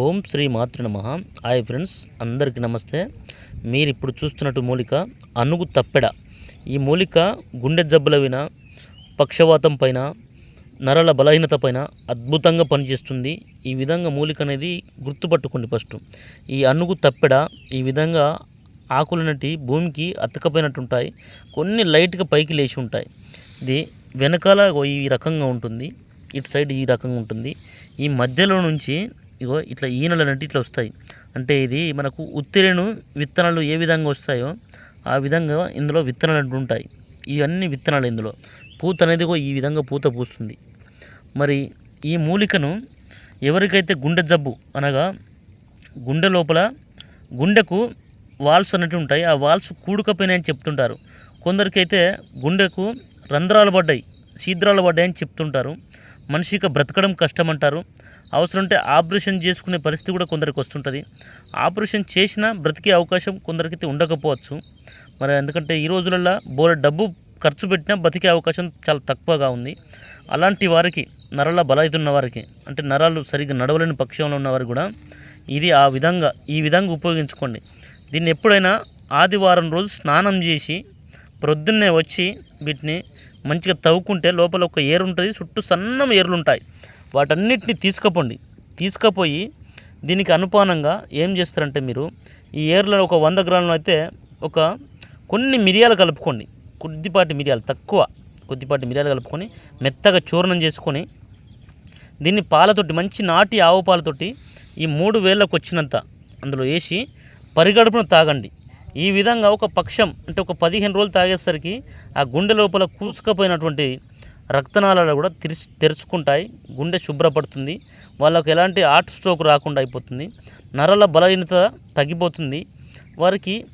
ఓం శ్రీ మాతృ నమ. Hi friends అందరికీ నమస్తే. మీరు ఇప్పుడు చూస్తున్నట్టు మూలిక అనుగు తప్పెడ. ఈ మూలిక గుండె జబ్బుల విన పక్షవాతం పైన నరల బలహీనత పైన అద్భుతంగా పనిచేస్తుంది. ఈ విధంగా మూలిక అనేది గుర్తుపట్టుకోండి ఫస్ట్. ఈ అనుగు తప్పెడ ఈ విధంగా ఆకులనటి భూమికి అతకపోయినట్టుంటాయి. కొన్ని లైట్గా పైకి లేచి ఉంటాయి. ఇది వెనకాల ఈ రకంగా ఉంటుంది. ఇటు సైడ్ ఈ రకంగా ఉంటుంది. ఈ మధ్యలో నుంచి ఇగో ఇట్లా ఈనెలు అనేవి ఇట్లా వస్తాయి. అంటే ఇది మనకు ఉత్తిరేణు విత్తనాలు ఏ విధంగా వస్తాయో ఆ విధంగా ఇందులో విత్తనాలు అంటూ ఉంటాయి. ఇవన్నీ విత్తనాలు ఇందులో. పూత అనేది ఈ విధంగా పూత పూస్తుంది. మరి ఈ మూలికను ఎవరికైతే గుండె జబ్బు అనగా గుండె లోపల గుండెకు వాల్స్ అనేవి ఉంటాయి. ఆ వాల్స్ కూడుకపోయినాయని చెప్తుంటారు. కొందరికైతే గుండెకు రంధ్రాలు పడ్డాయి శీద్రాలు పడ్డాయని చెప్తుంటారు. మనిషికి బ్రతకడం కష్టం అంటారు అవసరం ఉంటే ఆపరేషన్ చేసుకునే పరిస్థితి కూడా కొందరికి వస్తుంటుంది. ఆపరేషన్ చేసినా బ్రతికే అవకాశం కొందరికైతే ఉండకపోవచ్చు. మరి ఎందుకంటే ఈ రోజులలో బోలె డబ్బు ఖర్చు పెట్టినా బతికే అవకాశం చాలా తక్కువగా ఉంది. అలాంటి వారికి నరాల బలైతున్న వారికి అంటే నరాలు సరిగ్గా నడవలేని పక్షంలో ఉన్నవారు కూడా ఇది ఆ విధంగా ఈ విధంగా ఉపయోగించుకోండి. దీన్ని ఎప్పుడైనా ఆదివారం రోజు స్నానం చేసి ప్రొద్దున్నే వచ్చి వీటిని మంచిగా తవ్వుకుంటే లోపల ఒక ఏరు ఉంటుంది చుట్టూ సన్నం ఏర్లు ఉంటాయి. వాటన్నిటిని తీసుకుపోండి. తీసుకుపోయి దీనికి అనుపానంగా ఏం చేస్తారంటే మీరు ఈ ఏర్లలో ఒక వంద గ్రాములు అయితే ఒక కొన్ని మిరియాలు కలుపుకోండి. కొద్దిపాటి మిరియాలు తక్కువ కొద్దిపాటి మిరియాలు కలుపుకొని మెత్తగా చూర్ణం చేసుకొని దీన్ని పాలతోటి మంచి నాటి ఆవు పాలతోటి ఈ మూడు వేలకు వచ్చినంత అందులో వేసి పరిగడుపున తాగండి. ఈ విధంగా ఒక పక్షం అంటే ఒక పదిహేను రోజులు తాగేసరికి ఆ గుండె లోపల కూసుకపోయినటువంటి రక్తనాళాలు కూడా తెరిచి తెరుచుకుంటాయి. గుండె శుభ్రపడుతుంది. వాళ్ళకు ఎలాంటి హార్ట్ స్ట్రోక్ రాకుండా అయిపోతుంది. నరల బలహీనత తగ్గిపోతుంది. వారికి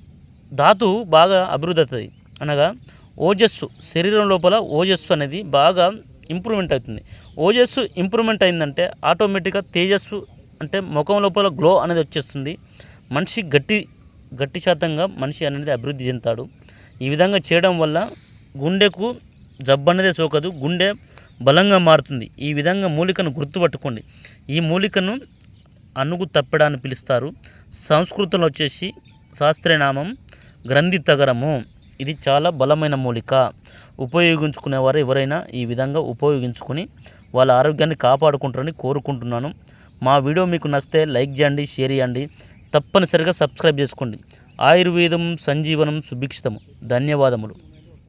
ధాతు బాగా అభివృద్ధి అవుతుంది. అనగా ఓజస్సు శరీరం లోపల ఓజస్సు అనేది బాగా ఇంప్రూవ్మెంట్ అవుతుంది. ఓజస్సు ఇంప్రూవ్మెంట్ అయిందంటే ఆటోమేటిక్గా తేజస్సు అంటే ముఖం లోపల గ్లో అనేది వచ్చేస్తుంది. మనిషి గట్టి గట్టి శాతంగా మనిషి అనేది అభివృద్ధి చెందుతాడు. ఈ విధంగా చేయడం వల్ల గుండెకు జబ్బు అనేది సోకదు గుండె బలంగా మారుతుంది. ఈ విధంగా మూలికను గుర్తుపట్టుకోండి. ఈ మూలికను అనుగు తప్పడాన్ని అని పిలుస్తారు. సంస్కృతంలో వచ్చేసి శాస్త్రనామం గ్రంథి తగరము ఇది చాలా బలమైన మూలిక. ఉపయోగించుకునేవారు ఎవరైనా ఈ విధంగా ఉపయోగించుకుని వాళ్ళ ఆరోగ్యాన్ని కాపాడుకుంటారని కోరుకుంటున్నాను. మా వీడియో మీకు నచ్చితే లైక్ చేయండి షేర్ చేయండి. తప్పనిసరిగా సబ్స్క్రైబ్ చేసుకోండి. ఆయుర్వేదం సంజీవనం సుభిక్షితము. ధన్యవాదములు.